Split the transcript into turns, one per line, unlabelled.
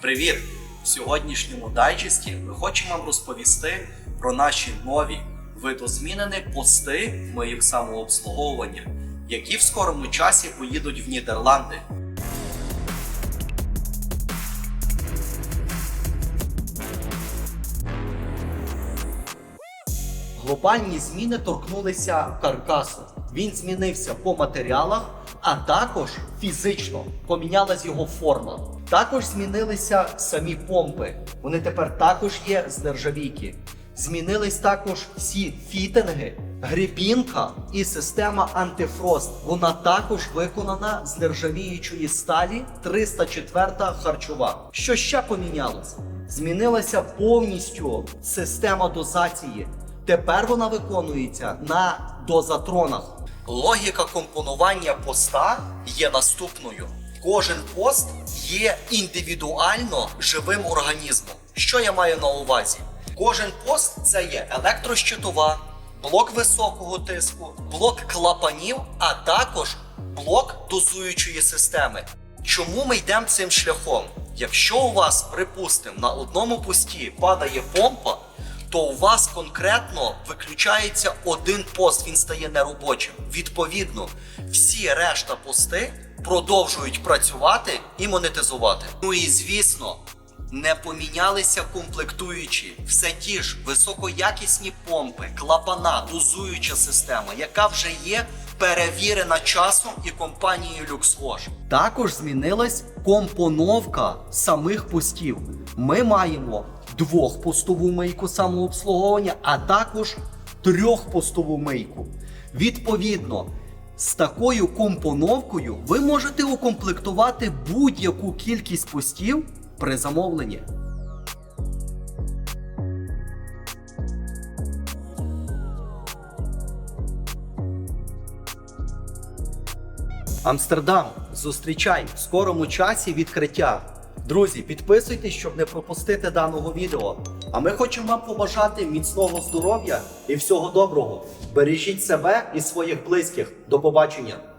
Привіт! В сьогоднішньому дайджесті ми хочемо вам розповісти про наші нові видозмінені пости моїх самообслуговування, які в скорому часі поїдуть в Нідерланди. Глобальні зміни торкнулися каркасу. Він змінився по матеріалах, а також фізично помінялась його форма. Також змінилися самі помпи. Вони тепер також є з нержавійки. Змінились також всі фітинги, грібінка і система антифрост. Вона також виконана з нержавіючої сталі 304 харчова. Що ще помінялось? Змінилася повністю система дозації. Тепер вона виконується на дозатронах. Логіка компонування поста є наступною: кожен пост є індивідуально живим організмом. Що я маю на увазі? Кожен пост це є електрощитова, блок високого тиску, блок клапанів, а також блок дозуючої системи. Чому ми йдемо цим шляхом? Якщо у вас, припустимо, на одному пості падає помпа, то у вас конкретно виключається один пост, він стає неробочим. Відповідно, всі решта пости продовжують працювати і монетизувати. Ну і звісно, не помінялися комплектуючі, все ті ж високоякісні помпи, клапана, дозуюча система, яка вже є перевірена часом і компанією LuxWash. Також змінилась компоновка самих постів. Ми маємо двохпостову мийку самообслуговування, а також трьохпостову мийку. Відповідно, з такою компоновкою ви можете укомплектувати будь-яку кількість постів при замовленні. Амстердам, зустрічай в скорому часі відкриття. Друзі, підписуйтесь, щоб не пропустити даного відео. А ми хочемо вам побажати міцного здоров'я і всього доброго. Бережіть себе і своїх близьких. До побачення!